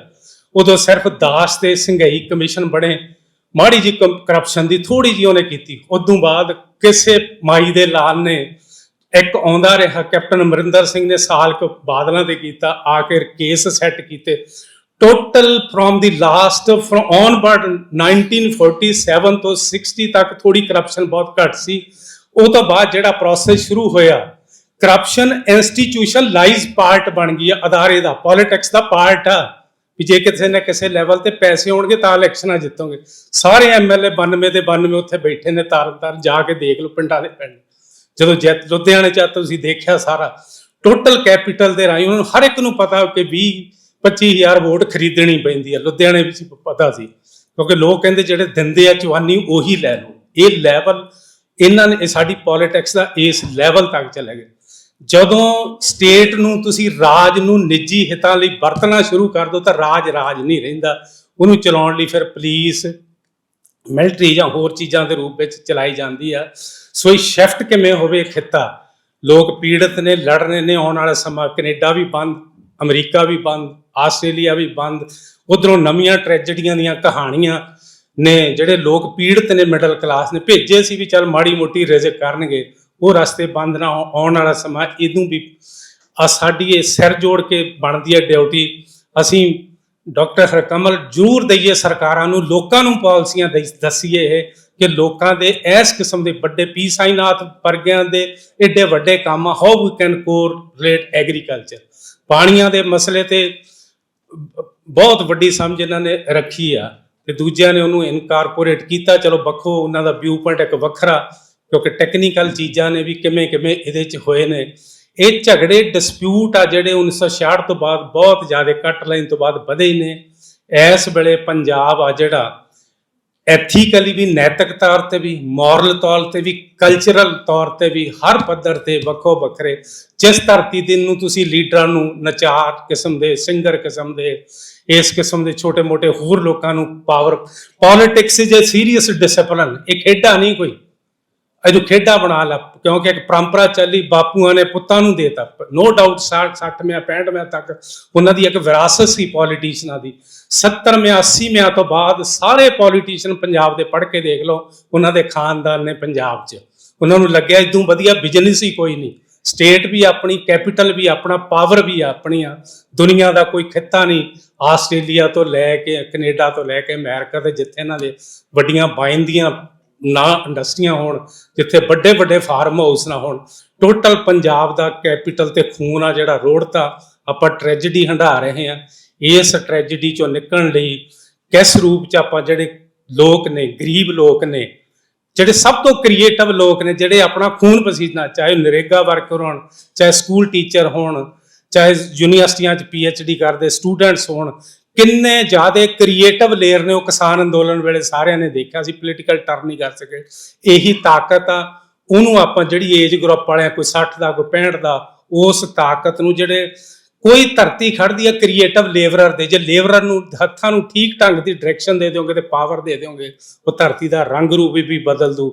ਉਦੋਂ ਸਿਰਫ ਦਾਸ ਤੇ ਸਿੰਗਾਈ ਕਮਿਸ਼ਨ ਬਣੇ। ਮਾੜੀ ਜੀ ਕਰਪਸ਼ਨ ਦੀ ਥੋੜੀ ਜੀ ਉਹਨੇ ਕੀਤੀ। ਉਦੋਂ ਬਾਅਦ ਕਿਸੇ ਮਾਈ ਦੇ ਲਾਲ ਨੇ ਇੱਕ ਆਉਂਦਾ ਰਿਹਾ ਕੈਪਟਨ ਅਮਰਿੰਦਰ ਸਿੰਘ ਨੇ ਸਾਲ ਕੁ ਬਾਦਲਾਂ ਤੇ ਕੀਤਾ, ਆ ਕੇਸ ਸੈੱਟ ਕੀਤੇ। Total from the last from onward 1947 ਤੋਂ 60 ਤੱਕ ਥੋੜੀ ਕਰਪਸ਼ਨ ਬਹੁਤ ਘੱਟ ਸੀ। ਉਹ ਤੋਂ ਬਾਅਦ ਜਿਹੜਾ ਪ੍ਰੋਸੈਸ ਸ਼ੁਰੂ ਹੋਇਆ ਕਰਪਸ਼ਨ ਇੰਸਟੀਟਿਊਸ਼ਨਲਾਈਜ਼ ਪਾਰਟ ਬਣ ਗਈ ਆ, ਅਦਾਰੇ ਦਾ ਪੋਲਿਟਿਕਸ ਦਾ ਪਾਰਟ ਆ। ਵੀ ਜੇ ਕਿਸੇ ਨਾ ਕਿਸੇ ਲੈਵਲ ਤੇ ਪੈਸੇ ਹੋਣਗੇ ਤਾਂ ਇਲੈਕਸ਼ਨਾਂ ਜਿੱਤੋਗੇ। ਸਾਰੇ ਐਮਐਲਏ 92 ਦੇ 92 ਉੱਥੇ ਬੈਠੇ ਨੇ, ਤਾਰਨ ਤਾਰ ਜਾ ਕੇ ਦੇਖ ਲਓ ਪਿੰਡਾਂ ਦੇ ਪਿੰਡ ਜਦੋਂ ਜਿੱਤ ਲੁਧਿਆਣੇ ਚ ਆ ਤੁਸੀਂ ਦੇਖਿਆ ਸਾਰਾ। ਟੋਟਲ ਕੈਪੀਟਲ ਦੇ ਰਾਹੀਂ ਉਹਨਾਂ ਨੂੰ ਹਰ ਇੱਕ ਨੂੰ ਪਤਾ ਕਿ 20 25000 ਵੋਟ ਖਰੀਦਣੀ ਪੈਂਦੀ ਹੈ ਲੁਧਿਆਣੇ ਵਿੱਚ ਪਤਾ ਸੀ। ਕਿਉਂਕਿ ਲੋਕ ਕਹਿੰਦੇ ਜਿਹੜੇ ਦਿੰਦੇ ਆ ਚਵਾਨੀ ਉਹੀ ਲੈ ਲਓ। ਇਹ ਲੈਵਲ ਇਹਨਾਂ ਨੇ ਸਾਡੀ ਪੋਲਿਟਿਕਸ ਦਾ ਇਸ ਲੈਵਲ ਤੱਕ ਚਲੇ ਗਏ। ਜਦੋਂ ਸਟੇਟ ਨੂੰ ਤੁਸੀਂ ਰਾਜ ਨੂੰ ਨਿੱਜੀ ਹਿੱਤਾਂ ਲਈ ਵਰਤਣਾ ਸ਼ੁਰੂ ਕਰ ਦਿਓ ਤਾਂ ਰਾਜ ਰਾਜ ਨਹੀਂ ਰਹਿੰਦਾ। ਉਹਨੂੰ ਚਲਾਉਣ ਲਈ ਫਿਰ ਪੁਲਿਸ ਮਿਲਟਰੀ ਜਾਂ ਹੋਰ ਚੀਜ਼ਾਂ ਦੇ ਰੂਪ ਵਿੱਚ ਚਲਾਈ ਜਾਂਦੀ ਆ। ਸੋ ਇਹ ਸ਼ਿਫਟ ਕਿਵੇਂ ਹੋਵੇ ਖਿੱਤਾ? ਲੋਕ ਪੀੜਤ ਨੇ, ਲੜ ਰਹੇ ਨੇ ਆਉਣ ਵਾਲਾ ਸਮਾਂ, ਕੈਨੇਡਾ ਵੀ ਬੰਦ, ਅਮਰੀਕਾ ਵੀ ਬੰਦ, ਆਸਟ੍ਰੇਲੀਆ ਵੀ ਬੰਦ, ਉਧਰੋਂ ਨਵੀਆਂ ਟ੍ਰੈਜਡੀਆਂ ਦੀਆਂ ਕਹਾਣੀਆਂ ਨੇ ਜਿਹੜੇ ਲੋਕ ਪੀੜਤ ਨੇ ਮਿਡਲ ਕਲਾਸ ਨੇ, ਭੇਜੇ ਸੀ ਵੀ ਚੱਲ ਮਾੜੀ ਮੋਟੀ ਰਿਜ਼ਕ ਕਰਨਗੇ, ਉਹ ਰਸਤੇ ਬੰਦ ਨਾ ਆਉਣ ਵਾਲਾ ਸਮਾਂ ਇਹਨੂੰ ਵੀ ਆ ਸਾਡੀ ਇਹ ਸਿਰ ਜੋੜ ਕੇ ਬਣਦੀ ਹੈ ਡਿਊਟੀ। ਅਸੀਂ ਡਾਕਟਰ ਹਰਕਮਲ ਜ਼ਰੂਰ ਦਈਏ ਸਰਕਾਰਾਂ ਨੂੰ, ਲੋਕਾਂ ਨੂੰ ਪਾਲਿਸੀਆਂ ਦਈ- ਦੱਸੀਏ ਇਹ। ਕਿ ਲੋਕਾਂ ਦੇ ਇਸ ਕਿਸਮ ਦੇ ਵੱਡੇ ਪੀ ਸਾਈਨਾਥ ਵਰਗਿਆਂ ਦੇ ਐਡੇ ਵੱਡੇ ਕੰਮ how we can correlate agriculture ਪਾਣੀਆਂ ਦੇ ਮਸਲੇ ਤੇ ਬਹੁਤ ਵੱਡੀ ਸਮਝ ਇਹਨਾਂ ਨੇ ਰੱਖੀ ਆ ਤੇ ਦੂਜਿਆਂ ਨੇ ਉਹਨੂੰ ਇਨਕਾਰਪੋਰੇਟ ਕੀਤਾ। ਚਲੋ ਵੱਖੋ ਉਹਨਾਂ ਦਾ ਵਿਊ ਪੁਆਇੰਟ ਇੱਕ ਵੱਖਰਾ, ਕਿਉਂਕਿ ਟੈਕਨੀਕਲ ਚੀਜ਼ਾਂ ਨੇ ਵੀ ਕਿਵੇਂ ਕਿਵੇਂ ਇਹਦੇ ਚ ਹੋਏ ਨੇ। ਇਹ ਝਗੜੇ ਡਿਸਪਿਊਟ ਆ ਜਿਹੜੇ 1966 ਤੋਂ ਬਾਅਦ ਬਹੁਤ ਜ਼ਿਆਦਾ ਕੱਟ ਲਾਈਨ ਤੋਂ ਬਾਅਦ ਵਧੇ ਨੇ। ਇਸ ਵੇਲੇ ਪੰਜਾਬ ਆ ਜਿਹੜਾ ਐਥੀਕਲੀ ਵੀ ਨੈਤਿਕ ਤੌਰ ਤੇ ਵੀ ਮੋਰਲ ਤੌਰ ਤੇ ਵੀ ਕਲਚਰਲ ਤੌਰ ਤੇ ਵੀ, ਹਰ ਪੱਧਰ ਤੇ ਵੱਖੋ ਵੱਖਰੇ, ਜਿਸ ਧਰਤੀ ਦੇ ਨੂੰ ਤੁਸੀਂ ਲੀਡਰਾਂ ਨੂੰ ਨਚਾਰ ਕਿਸਮ ਦੇ ਸਿੰਗਰ ਕਿਸਮ ਦੇ, ਇਸ ਕਿਸਮ ਦੇ ਛੋਟੇ-ਮੋਟੇ ਹੋਰ ਲੋਕਾਂ ਨੂੰ power politics is serious discipline ਇਹ ਖੇਡਾਂ ਨਹੀਂ ਕੋਈ। ਇਹਨੂੰ ਖੇਡਾਂ ਬਣਾ ਲਾ, ਕਿਉਂਕਿ ਇੱਕ ਪਰੰਪਰਾ ਚੱਲੀ, ਬਾਪੂਆਂ ਨੇ ਪੁੱਤਾਂ ਨੂੰ ਦੇਤਾ। ਨੋ ਡਾਊਟ 60 60 ਮਿਆ 65 ਮਿਆ ਤੱਕ ਉਹਨਾਂ ਦੀ ਇੱਕ ਵਿਰਾਸਤ ਸੀ ਪੋਲੀਟੀਸ਼ੀਅਨਾਂ ਦੀ। 70 ਮਿਆ 80 ਮਿਆ ਤੋਂ ਬਾਅਦ ਸਾਰੇ ਪੋਲੀਟੀਸ਼ੀਅਨ ਪੰਜਾਬ ਦੇ ਪੜ੍ਹ ਕੇ ਦੇਖ ਲਓ, ਉਹਨਾਂ ਦੇ ਖਾਨਦਾਨ ਨੇ ਪੰਜਾਬ 'ਚ। ਉਹਨਾਂ ਨੂੰ ਲੱਗਿਆ ਇਦੋਂ ਵਧੀਆ ਬਿਜ਼ਨਸ ਹੀ ਕੋਈ ਨਹੀਂ। ਸਟੇਟ ਵੀ ਆਪਣੀ ਕੈਪੀਟਲ ਵੀ ਆਪਣਾ ਪਾਵਰ ਵੀ ਆਪਣੀ ਆ ਦੁਨੀਆ ਦਾ ਕੋਈ ਖਿੱਤਾ ਨਹੀਂ। ਆਸਟ੍ਰੇਲੀਆ ਤੋਂ ਲੈ ਕੇ, ਕੈਨੇਡਾ ਤੋਂ ਲੈ ਕੇ ਅਮਰੀਕਾ ਤੇ ਜਿੱਥੇ ਇਹਨਾਂ ਦੇ ਵੱਡੀਆਂ ਬਾਇੰਦੀਆਂ ਨਾ ਇੰਡਸਟਰੀਆਂ ਹੋਣ, ਜਿੱਥੇ ਵੱਡੇ ਵੱਡੇ ਫਾਰਮ ਹਾਊਸ ਨਾ ਹੋਣ ਟੋਟਲ ਪੰਜਾਬ ਦਾ ਕੈਪੀਟਲ ਤੇ ਖੂਨ ਆ ਜਿਹੜਾ ਰੋੜਤਾ ਆਪਾਂ ਟ੍ਰੈਜੇਡੀ ਹੰਢਾ ਰਹੇ ਆ ਇਸ ਟ੍ਰੈਜੇਡੀ ਚੋਂ ਨਿਕਲਣ ਲਈ ਕਿਸ ਰੂਪ ਚ ਆਪਾਂ ਜਿਹੜੇ ਲੋਕ ਨੇ, ਗਰੀਬ ਲੋਕ ਨੇ, ਜਿਹੜੇ ਸਭ ਤੋਂ ਕ੍ਰੀਏਟਿਵ ਲੋਕ ਨੇ, ਜਿਹੜੇ ਆਪਣਾ ਖੂਨ ਪਸੀਨਾ, ਚਾਹੇ ਨਰੇਗਾ ਵਰਕਰ ਹੋਣ, ਚਾਹੇ ਸਕੂਲ ਟੀਚਰ ਹੋਣ, ਚਾਹੇ ਯੂਨੀਵਰਸਿਟੀਆਂ 'ਚ ਡੀ ਕਰਦੇ ਸਟੂਡੈਂਟਸ ਹੋਣ ਕਿੰਨੇ ਜ਼ਿਆਦੇ ਕ੍ਰੀਏਟਿਵ ਲੇਅਰ ਨੇ ਉਹ ਕਿਸਾਨ ਅੰਦੋਲਨ ਵੇਲੇ ਸਾਰਿਆਂ ਨੇ ਦੇਖਿਆ ਸੀ ਪੋਲੀਟੀਕਲ ਟਰਨ ਨਹੀਂ ਕਰ ਸਕੇ। ਇਹੀ ਤਾਕਤ ਆ, ਉਹਨੂੰ ਆਪਾਂ ਜਿਹੜੀ ਏਜ ਗਰੁੱਪ ਵਾਲਿਆਂ, ਕੋਈ 60 ਦਾ, ਕੋਈ 65 ਦਾ, ਉਸ ਤਾਕਤ ਨੂੰ ਜਿਹੜੇ ਕੋਈ ਧਰਤੀ ਖੜਦੀ ਹੈ ਕ੍ਰੀਏਟਿਵ ਲੇਬਰਰ ਦੇ, ਜੇ ਲੇਬਰਰ ਨੂੰ ਹੱਥਾਂ ਨੂੰ ਠੀਕ ਢੰਗ ਦੀ ਡਾਇਰੈਕਸ਼ਨ ਦੇ ਦਿਓਗੇ ਤੇ ਪਾਵਰ ਦੇ ਦਿਓਗੇ, ਉਹ ਧਰਤੀ ਦਾ ਰੰਗ ਰੂਪ ਵੀ ਬਦਲ ਦੂ।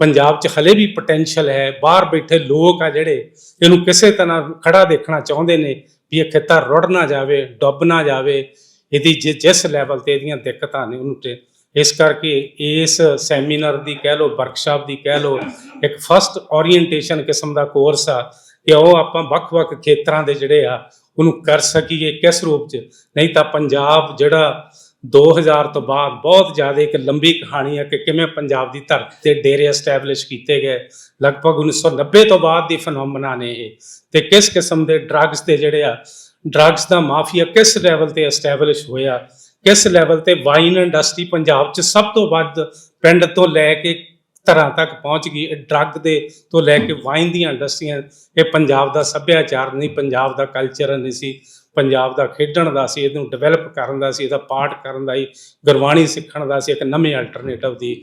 ਪੰਜਾਬ 'ਚ ਹਲੇ ਵੀ ਪੋਟੈਂਸ਼ੀਅਲ ਹੈ, ਬਾਹਰ ਬੈਠੇ ਲੋਕ ਆ ਜਿਹੜੇ, ਇਹਨੂੰ ਕਿਸੇ ਤਰ੍ਹਾਂ ਖੜਾ ਦੇਖਣਾ ਚਾਹੁੰਦੇ ਨੇ ਵੀ ਇਹ ਖੇਤਰ ਰੁੜ ਨਾ ਜਾਵੇ, ਡੁੱਬ ਨਾ ਜਾਵੇ। ਇਹਦੀ ਜਿ- ਜਿਸ ਲੈਵਲ ਤੇ ਇਹਦੀਆਂ ਦਿੱਕਤਾਂ ਨੇ ਉਹਨੂੰ ਇਸ ਕਰਕੇ ਇਸ ਸੈਮੀਨਾਰ ਦੀ ਕਹਿ ਲਓ ਵਰਕਸ਼ਾਪ ਦੀ ਕਹਿ ਲਓ, ਇੱਕ ਫਸਟ ਓਰੀਐਂਟੇਸ਼ਨ ਕਿਸਮ ਦਾ ਕੋਰਸ ਆ ਕਿ ਉਹ ਆਪਾਂ ਵੱਖ-ਵੱਖ ਖੇਤਰਾਂ ਦੇ ਜਿਹੜੇ ਆ, ਉਹਨੂੰ ਕਰ ਸਕੀਏ ਕਿਸ ਰੂਪ 'ਚ? ਨਹੀਂ ਤਾਂ ਪੰਜਾਬ ਜਿਹੜਾ 2000 ਤੋਂ ਬਾਅਦ ਬਹੁਤ ਜ਼ਿਆਦਾ ਇੱਕ ਲੰਬੀ ਕਹਾਣੀ ਹੈ ਕਿ ਕਿਵੇਂ ਪੰਜਾਬ ਦੀ ਧਰਤੀ ਤੇ ਡੇਰੇ ਐਸਟੈਬਲਿਸ਼ ਕੀਤੇ ਗਏ। ਲਗਭਗ 1990 ਤੋਂ ਬਾਅਦ ਦੀ ਫੈਨੋਮਨਾ ਨੇ ਇਹ। ਤੇ ਕਿਸ ਕਿਸਮ ਦੇ ਡਰੱਗਸ ਦੇ ਜਿਹੜੇ ਆ ਡਰੱਗਸ ਦਾ ਮਾਫੀਆ ਕਿਸ ਲੈਵਲ ਤੇ ਐਸਟੈਬਲਿਸ਼ ਹੋਇਆ, ਕਿਸ ਲੈਵਲ ਤੇ ਵਾਈਨ ਇੰਡਸਟਰੀ ਪੰਜਾਬ 'ਚ ਸਭ ਤੋਂ ਵੱਧ ਪਿੰਡ ਤੋਂ ਲੈ ਕੇ ਧਰਾਂ ਤੱਕ ਪਹੁੰਚ ਗਈ, ਇਹ ਡਰੱਗ ਦੇ ਤੋਂ ਲੈ ਕੇ ਵਾਈਨ ਦੀਆਂ ਇੰਡਸਟਰੀਆਂ ਇਹ ਪੰਜਾਬ ਦਾ ਸੱਭਿਆਚਾਰ ਨਹੀਂ, ਪੰਜਾਬ ਦਾ ਕਲਚਰ ਨਹੀਂ ਸੀ, ਪੰਜਾਬ ਦਾ ਖੇਡਣ ਦਾ ਸੀ, ਇਹਨੂੰ ਡਿਵੈਲਪ ਕਰਨ ਦਾ ਸੀ, ਇਹਦਾ ਪਾਠ ਕਰਨ ਦਾ ਹੀ ਗੁਰਬਾਣੀ ਸਿੱਖਣ ਦਾ ਸੀ, ਇੱਕ ਨਵੇਂ ਅਲਟਰਨੇਟਿਵ ਦੀ।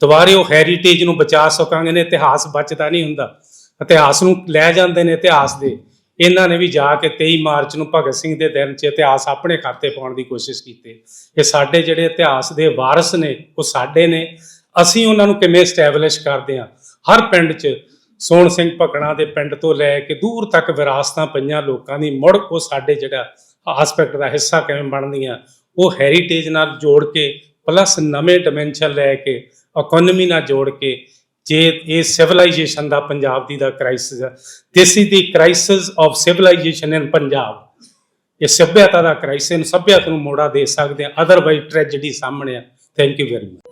ਦੁਬਾਰੇ ਉਹ ਹੈਰੀਟੇਜ ਨੂੰ ਬਚਾ ਸਕਾਂਗੇ ਨੇ, ਇਤਿਹਾਸ ਬਚਦਾ ਨਹੀਂ ਹੁੰਦਾ, ਇਤਿਹਾਸ ਨੂੰ ਲੈ ਜਾਂਦੇ ਨੇ ਇਤਿਹਾਸ ਦੇ। ਇਹਨਾਂ ਨੇ ਵੀ ਜਾ ਕੇ 23 ਮਾਰਚ ਨੂੰ ਭਗਤ ਸਿੰਘ ਦੇ ਦਿਨ 'ਚ ਇਤਿਹਾਸ ਆਪਣੇ ਖਾਤੇ ਪਾਉਣ ਦੀ ਕੋਸ਼ਿਸ਼ ਕੀਤੀ। ਇਹ ਸਾਡੇ ਜਿਹੜੇ ਇਤਿਹਾਸ ਦੇ ਵਾਰਸ ਨੇ, ਉਹ ਸਾਡੇ ਨੇ। ਅਸੀਂ ਉਹਨਾਂ ਨੂੰ ਕਿਵੇਂ ਸਟੈਬਲਿਸ਼ ਕਰਦੇ ਹਾਂ? ਹਰ ਪਿੰਡ 'ਚ ਸੋਹਣ ਸਿੰਘ ਭਕਣਾ ਦੇ ਪਿੰਡ ਤੋਂ ਲੈ ਕੇ ਦੂਰ ਤੱਕ ਵਿਰਾਸਤਾਂ ਪਈਆਂ ਲੋਕਾਂ ਦੀ ਮੁੜ ਉਹ ਸਾਡੇ ਜਿਹੜਾ ਆਸਪੈਕਟ ਦਾ ਹਿੱਸਾ ਕਿਵੇਂ ਬਣਦੀਆਂ, ਉਹ ਹੈਰੀਟੇਜ ਨਾਲ ਜੋੜ ਕੇ ਪਲੱਸ ਨਵੇਂ ਡਾਈਮੈਂਸ਼ਨ ਲੈ ਕੇ ਇਕਨੋਮੀ ਨਾਲ ਜੋੜ ਕੇ ਜੇ ਇਹ ਸਿਵਲਾਈਜੇਸ਼ਨ ਦਾ ਪੰਜਾਬ ਦੀ ਦਾ ਕ੍ਰਾਈਸਿਸ ਹੈ this is the crisis of civilization in Punjab. ਇਹ ਸਭਿਅਤਾ ਦਾ ਕ੍ਰਾਈਸਿਸ ਸਭਿਅਤਾ ਨੂੰ ਮੋੜਾ ਦੇ ਸਕਦੇ ਆ ਅਦਰਵਾਈਜ਼ ਟ੍ਰੈਜੇਡੀ ਸਾਹਮਣੇ ਆ। Thank you very much